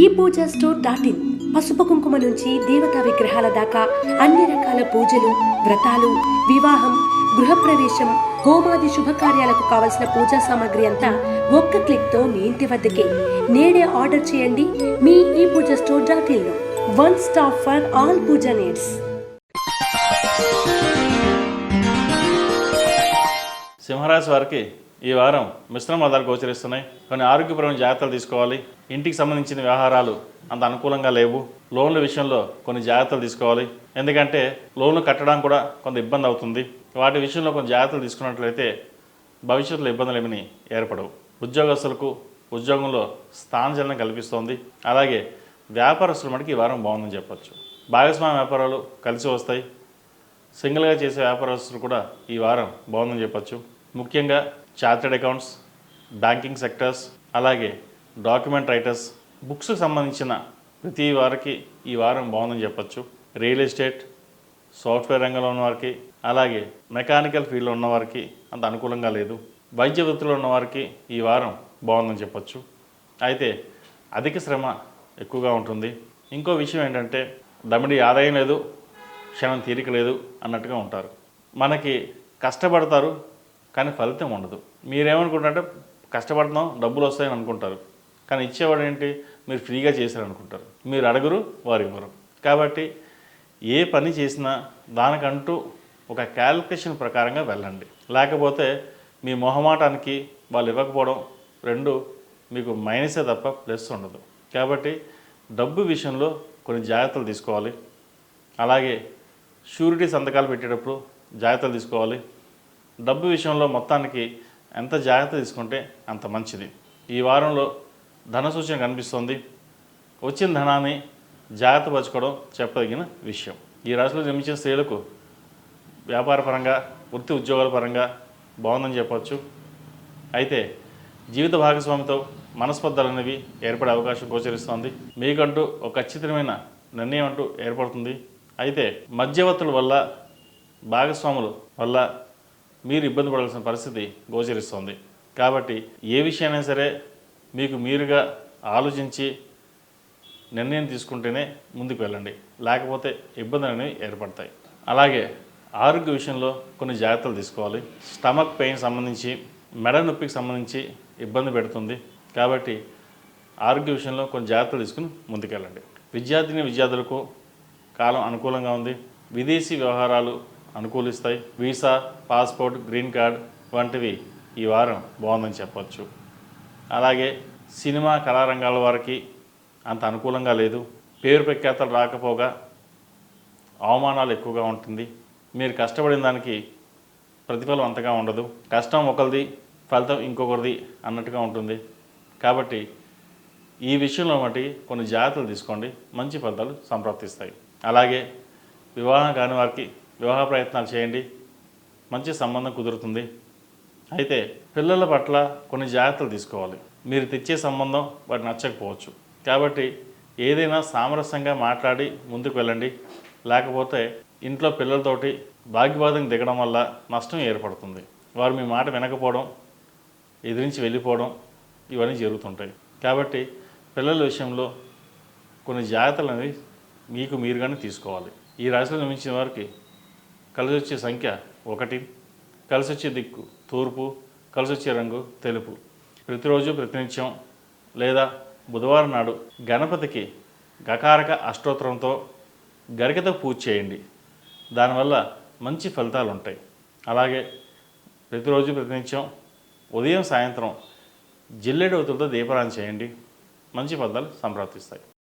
ఈ పూజా store dot in. పసుపు కుంకుమ నుంచి దేవతా విగ్రహాల దాకా అన్ని రకాల పూజలు వ్రతాలు వివాహం గృహప్రవేశం హోమాది శుభకార్యాలకు కావలసిన పూజా సామాగ్రి అంతా ఒక్క క్లిక్తో మీ ఇంటి వద్దకే. నేడే ఆర్డర్ చేయండి మీ ఈ Pooja store dot in one stop for all puja needs. సింహరాశి వారికి ఈ వారం మిశ్రమ ఫలితాలు గోచరిస్తున్నాయి. కొన్ని ఆరోగ్యపరమైన జాగ్రత్తలు తీసుకోవాలి. ఇంటికి సంబంధించిన వ్యవహారాలు అంత అనుకూలంగా లేవు. లోన్ల విషయంలో కొన్ని జాగ్రత్తలు తీసుకోవాలి. ఎందుకంటే లోన్లు కట్టడం కూడా కొంత ఇబ్బంది అవుతుంది. వాటి విషయంలో కొన్ని జాగ్రత్తలు తీసుకున్నట్లయితే భవిష్యత్తులో ఇబ్బందులు ఏమని ఏర్పడవు. ఉద్యోగస్తులకు ఉద్యోగంలో స్థానచలనం కల్పిస్తోంది. అలాగే వ్యాపారస్తులు మటుకు ఈ వారం బాగుందని చెప్పొచ్చు. భాగస్వామ్య వ్యాపారాలు కలిసి వస్తాయి. సింగిల్గా చేసే వ్యాపారస్తులు కూడా ఈ వారం బాగుందని చెప్పొచ్చు. ముఖ్యంగా చార్టెడ్ అకౌంట్స్ బ్యాంకింగ్ సెక్టర్స్ అలాగే డాక్యుమెంట్ రైటర్స్ బుక్స్కి సంబంధించిన ప్రతి వారికి ఈ వారం బాగుందని చెప్పచ్చు. రియల్ ఎస్టేట్ సాఫ్ట్వేర్ రంగంలో ఉన్న వారికి అలాగే మెకానికల్ ఫీల్డ్లో ఉన్నవారికి అంత అనుకూలంగా లేదు. వైద్య వృత్తిలో ఉన్నవారికి ఈ వారం బాగుందని చెప్పచ్చు. అయితే అధిక శ్రమ ఎక్కువగా ఉంటుంది. ఇంకో విషయం ఏంటంటే దమిడి ఆదాయం లేదు క్షణం తీరిక లేదు అన్నట్టుగా ఉంటారు. మనకి కష్టపడతారు కానీ ఫలితం ఉండదు. మీరేమనుకుంటారంటే కష్టపడుతున్నాం డబ్బులు వస్తాయని అనుకుంటారు. కానీ ఇచ్చేవాడు ఏంటి? మీరు ఫ్రీగా చేశారు అనుకుంటారు మీరు అడగరు వారు ఇవ్వరు. కాబట్టి ఏ పని చేసినా దానికంటూ ఒక క్యాలిక్యులేషన్ ప్రకారంగా వెళ్ళండి. లేకపోతే మీ మొహమాటానికి వాళ్ళు ఇవ్వకపోవడం రెండు మీకు మైనసే తప్ప ప్లస్ ఉండదు. కాబట్టి డబ్బు విషయంలో కొన్ని జాగ్రత్తలు తీసుకోవాలి. అలాగే షూరిటీ సంతకాలు పెట్టేటప్పుడు జాగ్రత్తలు తీసుకోవాలి. డబ్బు విషయంలో మొత్తానికి ఎంత జాగ్రత్త తీసుకుంటే అంత మంచిది. ఈ వారంలో ధన సూచన కనిపిస్తుంది. వచ్చిన ధనాన్ని జాగ్రత్త పరచుకోవడం చెప్పదగిన విషయం. ఈ రాశిలో జన్మించిన స్త్రీలకు వ్యాపారపరంగా వృత్తి ఉద్యోగాల పరంగా బాగుందని చెప్పవచ్చు అయితే జీవిత భాగస్వామితో మనస్పర్ధలు అనేవి ఏర్పడే అవకాశం గోచరిస్తోంది. మీకంటూ ఒక ఖచ్చితమైన నిర్ణయం అంటూ ఏర్పడుతుంది. అయితే మధ్యవర్తుల వల్ల భాగస్వాముల వల్ల మీరు ఇబ్బంది పడాల్సిన పరిస్థితి గోచరిస్తుంది. కాబట్టి ఏ విషయమైనా సరే మీకు మీరుగా ఆలోచించి నిర్ణయం తీసుకుంటేనే ముందుకు వెళ్ళండి. లేకపోతే ఇబ్బందులు అనేవి ఏర్పడతాయి. అలాగే ఆరోగ్య విషయంలో కొన్ని జాగ్రత్తలు తీసుకోవాలి. స్టమక్ పెయిన్ సంబంధించి మెడ నొప్పికి సంబంధించి ఇబ్బంది పెడుతుంది. కాబట్టి ఆరోగ్య విషయంలో కొన్ని జాగ్రత్తలు తీసుకుని ముందుకెళ్ళండి విద్యార్థిని విద్యార్థులకు కాలం అనుకూలంగా ఉంది. విదేశీ వ్యవహారాలు అనుకూలిస్తాయి. వీసా పాస్పోర్ట్ గ్రీన్ కార్డ్ వంటివి ఈ వారం బాగుందని చెప్పవచ్చు అలాగే సినిమా కళారంగాల వారికి అంత అనుకూలంగా లేదు. పేరు ప్రఖ్యాతలు రాకపోగా అవమానాలు ఎక్కువగా ఉంటుంది. మీరు కష్టపడిన దానికి ప్రతిఫలం అంతగా ఉండదు. కష్టం ఒకరిది ఫలితం ఇంకొకరిది అన్నట్టుగా ఉంటుంది. కాబట్టి ఈ విషయంలో బట్టి కొన్ని జాగ్రత్తలు తీసుకోండి. మంచి ఫలితాలు సంప్రాప్తిస్తాయి అలాగే వివాహం కాని వారికి వివాహ ప్రయత్నాలు చేయండి. మంచి సంబంధం కుదురుతుంది. అయితే పిల్లల పట్ల కొన్ని జాగ్రత్తలు తీసుకోవాలి. మీరు తెచ్చే సంబంధం వాటి నచ్చకపోవచ్చు. కాబట్టి ఏదైనా సామరస్యంగా మాట్లాడి ముందుకు వెళ్ళండి. లేకపోతే ఇంట్లో పిల్లలతోటి భాగ్యవాదం దిగడం వల్ల నష్టం ఏర్పడుతుంది. వారు మీ మాట వినకపోవడం ఎదిరించి వెళ్ళిపోవడం ఇవన్నీ జరుగుతుంటాయి. కాబట్టి పిల్లల విషయంలో కొన్ని జాగ్రత్తలు అనేవి మీకు మీరుగానే తీసుకోవాలి. ఈ రాశిలో నిర్మించిన వారికి కలిసి వచ్చే సంఖ్య ఒకటి కలిసి వచ్చే దిక్కు తూర్పు కలిసి వచ్చే రంగు తెలుపు. ప్రతిరోజు ప్రతినిత్యం లేదా బుధవారం నాడు గణపతికి గకారక అష్టోత్తరంతో గరికతో పూజ చేయండి. దానివల్ల మంచి ఫలితాలు ఉంటాయి అలాగే ప్రతిరోజు ప్రతినిత్యం ఉదయం సాయంత్రం జిల్లెడవతులతో దీపారాయణ చేయండి. మంచి ఫలితాలు సంప్రాప్తిస్తాయి.